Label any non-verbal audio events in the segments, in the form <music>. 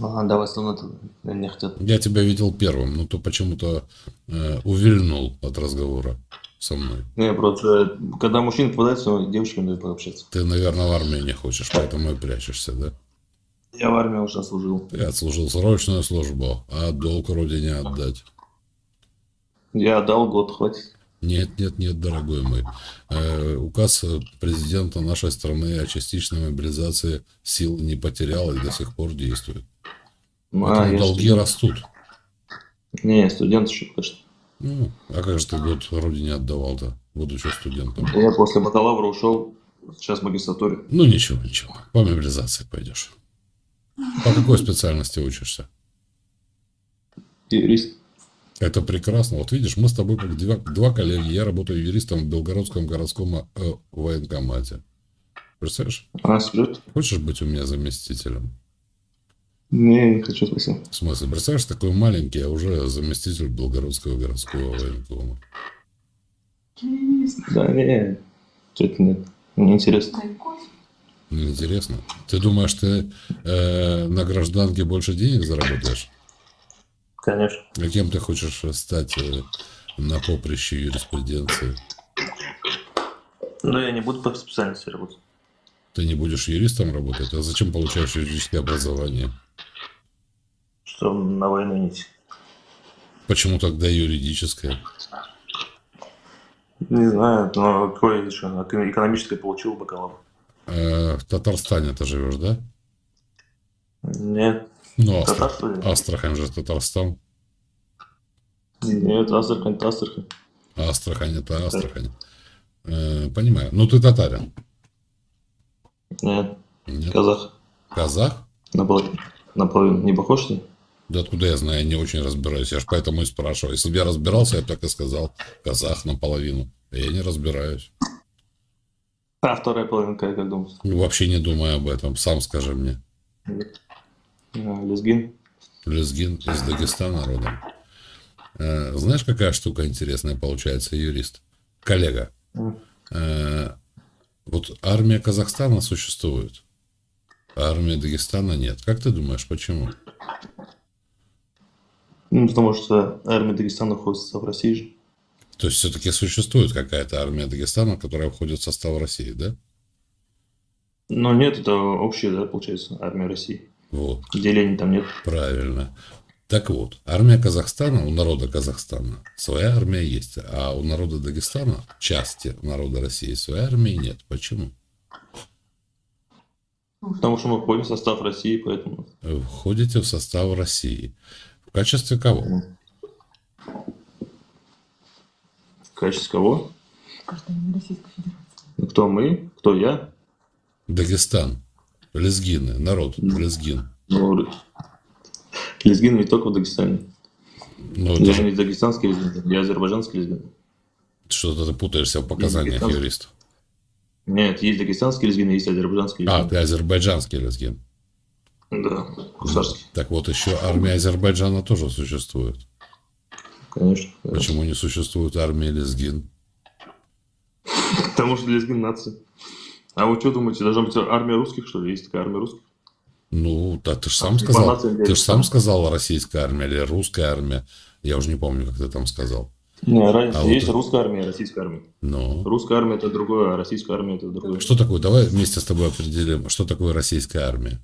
А, да, в основном это не хотят. Я тебя видел первым, но ты почему-то э, увильнул от разговора со мной. Не, просто когда мужчина попадается, ну, девочками надо пообщаться. Ты, наверное, в армию не хочешь, поэтому и прячешься, да? Я в армии уже служил. Ты отслужил срочную службу, а долг родине отдать. Я отдал год, хватит. Нет, нет, нет, дорогой мой. Э, указ президента нашей страны о частичной мобилизации сил не потерял и до сих пор действует. Ну, а, я долги студент. растут. Не, студент еще, конечно. Ну, а как же ты год родине отдавал-то, будучи студентом? Я после бакалавра ушел, сейчас в магистратуре. Ну, ничего, ничего. По мобилизации пойдешь. По какой специальности учишься? Юрист. Это прекрасно. Вот видишь, мы с тобой как два, два коллеги. Я работаю юристом в Белгородском городском э, военкомате. Представляешь? А? Хочешь быть у меня заместителем? Не, не хочу, спасибо. В смысле, представляешь, такой маленький, а уже заместитель Белгородского городского военкома. Да, не, что-то нет. Мне интересно. Ну, Интересно. Ты думаешь, ты э, на гражданке больше денег заработаешь? Конечно. А кем ты хочешь стать э, на поприще юриспруденции? Но я не буду по специальности работать. Ты не будешь юристом работать? А зачем получаешь юридическое образование? Что на войну не идти. Почему тогда юридическое? Не знаю, но какое еще? Экономическое получил бакалавр. Э, в Татарстане ты живешь, да? Нет. Ну, Астра- Татарстан? Астрахань же Татарстан. Нет, Астрахань, это Астрахань. Астрахань это Астрахань. Э, понимаю. Ну, ты татарин. Нет, Нет. казах. Казах? Наполовину. Наполовину. Не похож, ли? Да откуда я знаю, я не очень разбираюсь. Я же поэтому и спрашиваю. Если бы я разбирался, я бы так и сказал. Казах наполовину. Я не разбираюсь. А вторая половинка, я как думаю. Ну, Вообще не думаю об этом. Сам скажи мне. А, Лезгин. Лезгин из Дагестана родом. Э, Знаешь, какая штука интересная получается, юрист? Коллега. Э, Вот армия Казахстана существует, а армия Дагестана нет. Как ты думаешь, почему? Ну, потому что армия Дагестана находится в России же. То есть все-таки существует какая-то армия Дагестана, которая входит в состав России, да? Но нет, это общая, да, получается, армия России. Вот, Делений там нет. правильно. Так вот, армия Казахстана, у народа Казахстана своя армия есть, а у народа Дагестана, части народа России, своей армии нет. Почему? Потому что мы входим в состав России, поэтому... Входите в состав России. В качестве кого? В качестве кого? Гражданин Российской Федерации. Ну, Кто мы? Кто я? Дагестан. Лезгины, народ, лезгин. Ну, лезгин не только в Дагестане. Ну, Я же не дагестанский лезгин, я азербайджанский лезгин. что-то ты путаешься в показаниях Дагестан. юриста. Нет, есть дагестанский лезгин, есть азербайджанский А, лезгин. ты азербайджанский лезгин. Да, гусарский, Так вот, еще армия Азербайджана тоже существует. конечно. Почему не существует армия лезгин? Потому что лезгин нация. А вы что думаете, должна быть армия русских, что ли? Есть такая армия русских? Ну, да, ты же сам А, сказал. информация Ты же сам сказал российская армия или русская армия. Я уже не помню, как ты там сказал. Не, разница А вот есть это- русская армия и российская армия. Ну, Русская армия это другое, а российская армия это другое. что такое? Давай вместе с тобой определим, что такое российская армия.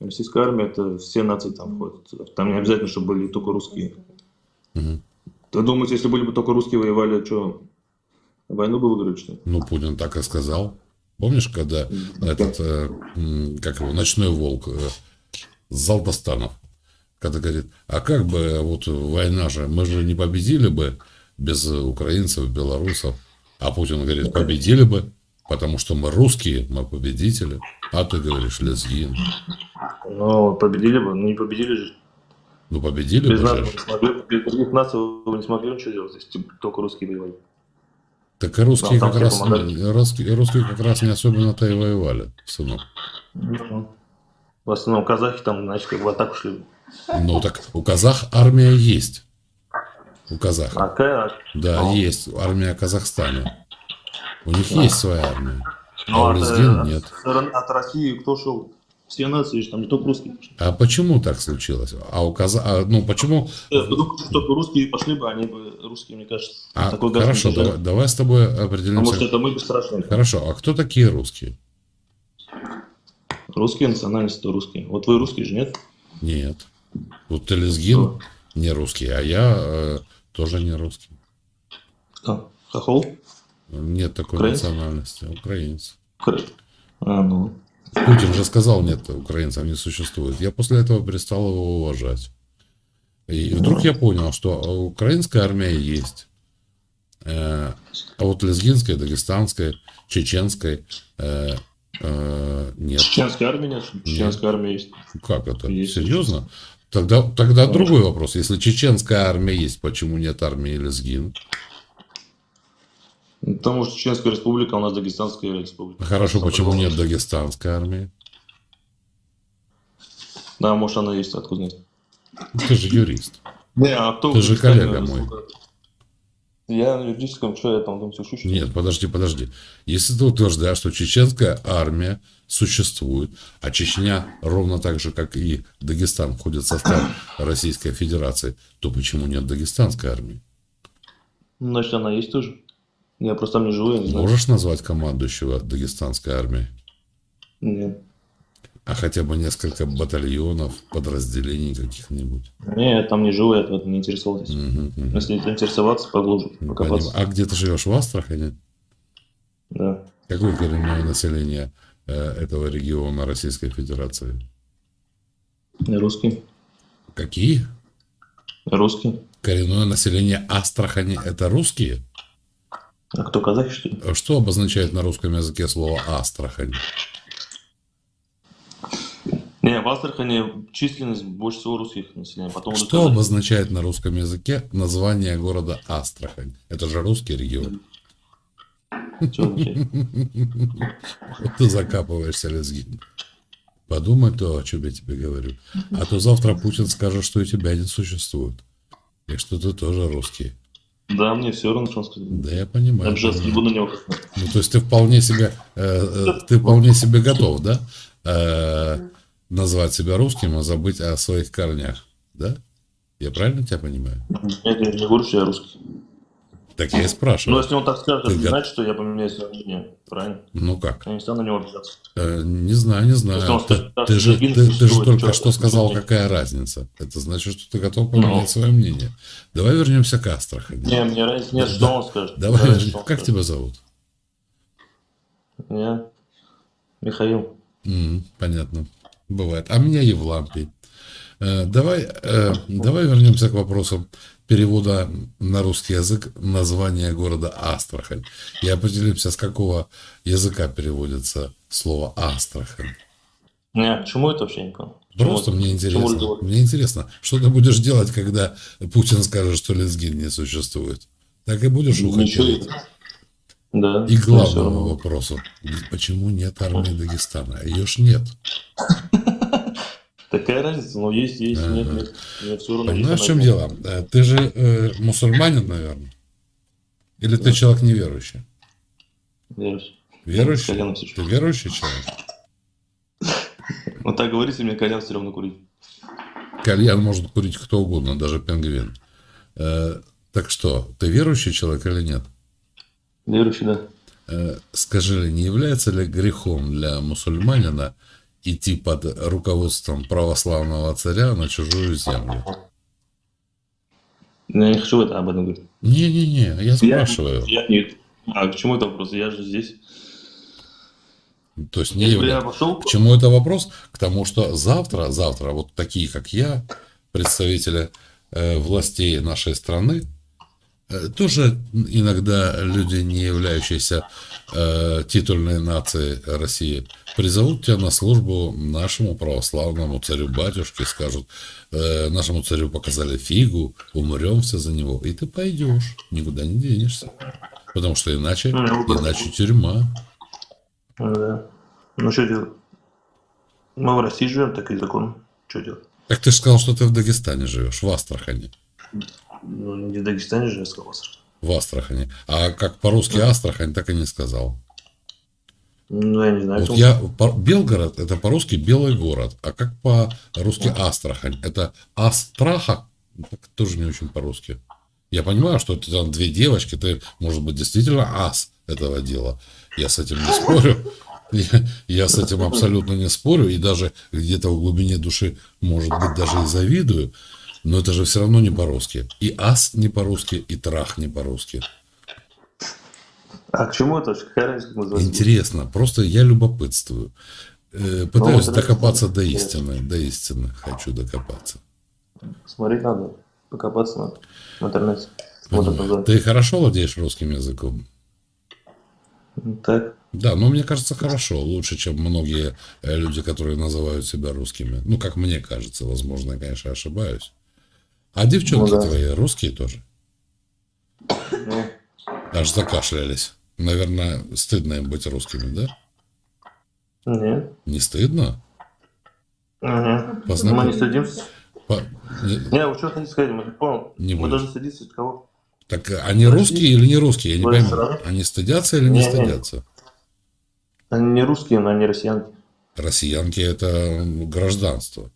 Российская армия это все нации там входят. Там не обязательно, чтобы были только русские. Мгм. Вы думаете, если были бы только русские воевали, что, войну бы выиграли, что ли? Ну, Путин так и сказал. Помнишь, когда этот, э, как его, ночной волк э, Золдостанов, когда говорит, а как бы вот война же, мы же не победили бы без украинцев, белорусов. А Путин говорит, победили бы, потому что мы русские, мы победители. А ты говоришь, лезгин. Ну, победили бы, ну не победили же. Ну, победили Без бы нас же. не смогли, без других наций вы не смогли ничего делать, если только русские воевали. Так и русские как раз, русские, русские как раз не особенно-то и воевали, сынок. В основном казахи там, значит, как в атаку шли. Ну, так у казах армия есть. У казахов. А? Да, Ну. есть армия Казахстана. У них есть своя армия. Ну, А у от, лезгин э, нет. От, России кто шел? Все нации там не только русские пошли. А почему так случилось? А у каза... а, ну почему? Я думаю, что только русские пошли бы, они бы русские, мне кажется, А, такой хорошо, давай, давай с тобой Потому определимся. что это мы бесстрашные. Хорошо, а кто такие русские? Русские национальности, то русские. Вот вы русские же, нет? Нет. Вот ты лезгин не русский, а я э, тоже не русский. Кто? Хохол? Нет такой Украинец? национальности. Украинец. Кр- А, ну. Путин же сказал, нет, украинцев не существует. Я после этого перестал его уважать. И вдруг я понял, что украинская армия есть. Э, А вот лезгинская, дагестанская, чеченская э, э, нет. Чеченская армия нет? Чеченская армия есть. Как это? Есть. Серьезно? Тогда, тогда другой вопрос. Если чеченская армия есть, почему нет армии лезгин? Потому что Чеченская республика, у нас Дагестанская республика. Хорошо, почему нет дагестанской армии? Да, может она есть, откуда знать. Ты же юрист. Не, а кто Ты же коллега мой. Я на юридическом, что я там, все шучу. Нет, подожди, подожди. Если ты утверждаешь, что чеченская армия существует, а Чечня ровно так же, как и Дагестан, входит в состав <coughs> Российской Федерации, то почему нет дагестанской армии? Значит, она есть тоже. Я просто там не живу, я не знаю. Можешь назвать командующего дагестанской армии? Нет. А хотя бы несколько батальонов, подразделений каких-нибудь? Не, я там не живу, я этом не интересовался. Мгм, мгм. Если интересоваться, поглубже, Поним- покопаться. А где ты живешь? В Астрахани? Да. Какое коренное население э, этого региона Российской Федерации? Русский. Какие? Русский. Коренное население Астрахани – это русские? А кто, казахи, что ли? А Что обозначает на русском языке слово Астрахань? Не, в Астрахани численность больше всего русских населения. Потом Что казахи. обозначает на русском языке название города Астрахань? Это же русский регион. <laughs> Ты закапываешься, лезгин. Подумай то, о чем я тебе говорю. А то завтра Путин скажет, что и тебя не существует. И что ты тоже русский. Да, мне все равно, что он сказать. Да я понимаю. Не понимаю. буду на него Ну, то есть ты вполне себе, э, э, ты вполне себе готов, да? Э, назвать себя русским, а забыть о своих корнях, да? Я правильно тебя понимаю? Нет, я не говорю, что я русский. Так я и Но спрашиваю. если он так скажет, это не значит, что я поменяю свое мнение. Правильно? Ну как? Я не стану на него обижаться. Э, не знаю, не знаю. Он Ты, ты же, «Лезгин ты, ты же только чё, что сказал, какая разница. Это значит, что ты готов поменять Ну. свое мнение. Давай вернемся к Астрахани. Не, мне разницы нет, что он скажет. Давай, разницы, что как скажет. тебя зовут? Я Михаил. М, понятно. Бывает. А меня Евлампий. Э, Давай, э, давай вернемся к вопросам перевода на русский язык названия города Астрахань. И определимся, с какого языка переводится слово Астрахань. Не, почему это вообще не понял? Просто мне интересно. Мне интересно, что ты будешь делать, когда Путин скажет, что лезгин не существует. Так и будешь ухать. Да. И главному вопросу, почему нет армии Дагестана? Ее ж нет. <laughs> Такая разница, но есть, есть, нет, нет. Мне все равно. Понимаешь, в чем дело? Э, Ты же э, мусульманин, наверное? Или ты человек неверующий? Верующий. Верующий? Все Ты верующий человек? <laughs> Вот так говорите, мне кальян все равно курить. Кальян может курить кто угодно, даже пингвин. Э, так что, ты верующий человек или нет? Верующий, да. Э, скажи, не является ли грехом для мусульманина идти под руководством православного царя на чужую землю? Я не хочу это об этом говорить. Не-не-не, я спрашиваю. Я, я не... А к чему это вопрос? Я же здесь. То есть не Если я пошел... К чему это вопрос? К тому, что завтра, завтра вот такие, как я, представители э, властей нашей страны, тоже иногда люди, не являющиеся э, титульной нацией России, призовут тебя на службу нашему православному царю-батюшке, скажут, э, нашему царю показали фигу, умрем все за него, и ты пойдешь, никуда не денешься. Потому что иначе, Ну, иначе тюрьма. Да. Ну, что делать? Мы в России живем, так и закон. Что делать? Так ты же сказал, что ты в Дагестане живешь, в Астрахани. Ну, не в Дагестане же, я сказал. В Астрахани. А как по-русски Астрахань, так и не сказал. Ну, я не знаю. Вот я, по- Белгород, это по-русски белый город, а как по-русски Астрахань? Это Астраха, так тоже не очень по-русски. Я понимаю, что ты там две девочки, ты, может быть, действительно ас этого дела. Я с этим не спорю. <laughs> Я, я с этим абсолютно не спорю. И даже где-то в глубине души, может быть, даже и завидую. Но это же все равно не по-русски. И ас не по-русски, и трах не по-русски. А к чему это? Какая разница, называется? Интересно, просто я любопытствую. Э, Пытаюсь вот докопаться это до истины. До истины хочу докопаться. Смотреть надо. Покопаться надо. В интернете. Вот. Ты хорошо владеешь русским языком? Так. Да, но мне кажется, хорошо. Лучше, чем многие э, люди, которые называют себя русскими. Ну, как мне кажется. Возможно, я, конечно, ошибаюсь. А девчонки Ну да. твои русские тоже? Не. Аж закашлялись. Наверное, стыдно им быть русскими, да? Не. Не стыдно? Мгм. Познаком- Мы не стыдимся. По- Не, вы что хотите сказать? Мы не понял. Не Мы должны стыдиться от кого? Так они русские или не русские? Я не Ну, пойму. сразу. Они стыдятся или не Не-не. стыдятся? Они не русские, но они россиянки. Россиянки это гражданство.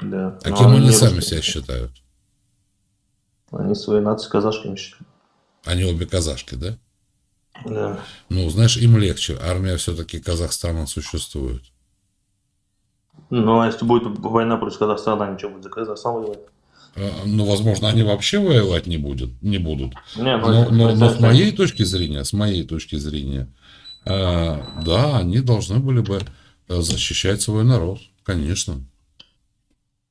Да. А кем они не сами русские. себя считают? Они свои нации казашками считают. Они обе казашки, да? Да. Ну, знаешь, им легче. Армия все-таки Казахстана существует. Ну, а если будет война против Казахстана, они что, будут за Казахстан воевать? А, Ну, возможно, они вообще воевать не будут. Не будут. Не, ну, Но, это- но- но с моей точки зрения, с моей точки зрения, э, да, они должны были бы э, защищать свой народ, конечно.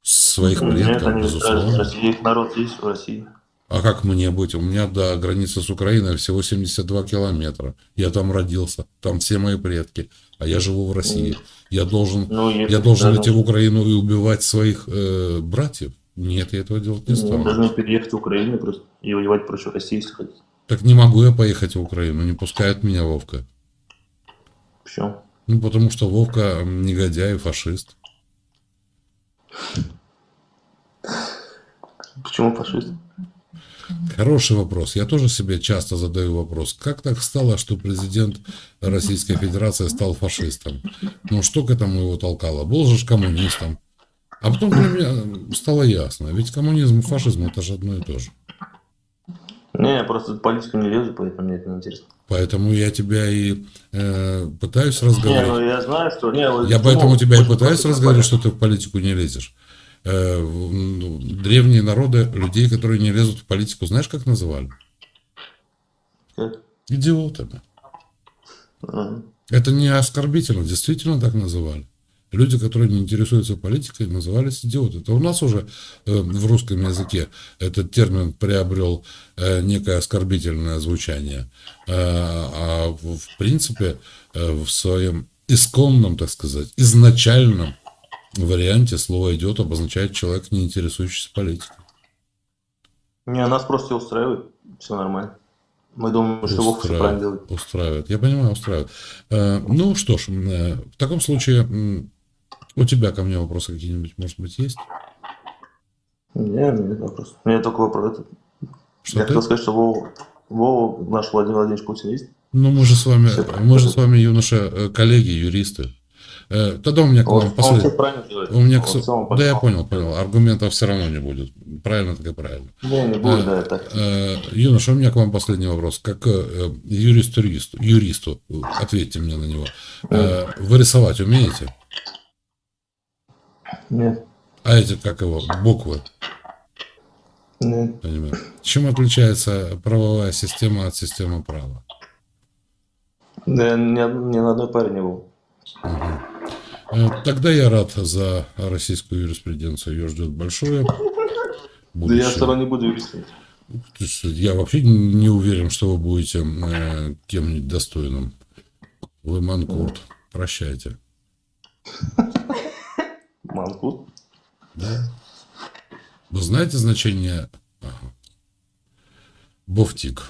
Своих Нет, предков, они безусловно. Россия, их народ есть в России. А как мне быть? У меня до границы с Украиной всего 72 километра. Я там родился, там все мои предки, а я живу в России. Я должен, Ну, я должен даже- идти в Украину и убивать своих э, братьев? Нет, я этого делать не ну, стану. должны переехать в Украину просто и воевать против России, если хотите. Так не могу я поехать в Украину, не пускает меня Вовка. Почему? Ну, потому что Вовка негодяй и фашист. Почему фашист? Хороший вопрос. Я тоже себе часто задаю вопрос. Как так стало, что президент Российской Федерации стал фашистом? Ну, что к этому его толкало? Был же коммунистом. А потом для меня стало ясно. Ведь коммунизм и фашизм это же одно и то же. Не, я просто в политику не лезу, поэтому мне это не интересно. Поэтому я тебя и э, пытаюсь Не, ну разговаривать. я знаю, что... Не, вот Я поэтому тебя и пытаюсь разговаривать, что ты в политику не лезешь. Э, ну, древние народы людей, которые не лезут в политику, знаешь, как называли? Как? Идиотами. Ага. Это не оскорбительно, действительно так называли. Люди, которые не интересуются политикой, назывались идиоты. Это у нас уже э, в русском языке этот термин приобрел э, некое оскорбительное звучание. Э, а в, принципе э, в своем исконном, так сказать, изначальном варианте слово «идиот» обозначает человек, не интересующийся политикой. Не, нас просто устраивает. Все нормально. Мы думаем, что Вовка все правильно делает. Устраивает. Я понимаю, устраивает. Э, ну что ж, э, в таком случае у тебя ко мне вопросы какие-нибудь, может быть, есть? Не, нет вопрос. У меня только вопрос. Что Я ты? хотел сказать, что Вова, Вова, наш Владимир Владимирович Путин есть? Ну, мы же с вами, Всё мы же с вами, юноша, э, коллеги, юристы. Э, Тогда у меня к вам все последний. У меня, к да, я понял, понял. Аргументов все равно не будет. Правильно, так и правильно. Не, не будет, Э, да, так. Юноша, у меня к вам последний вопрос. Как юрист-юристу, юристу, ответьте мне на него. Вы рисовать умеете? Нет, А эти, как его, буквы? нет. Понимаю. Чем отличается правовая система от системы права? Да, ни, ни на одной паре не был. Э, Тогда я рад за российскую юриспруденцию. Ее ждет большое Да будущее. я все равно не буду юристом. Я вообще не уверен, что вы будете э, кем-нибудь достойным. Вы манкурт. Прощайте. <laughs> Манкут. Да. Вы знаете значение ага. Бовтик?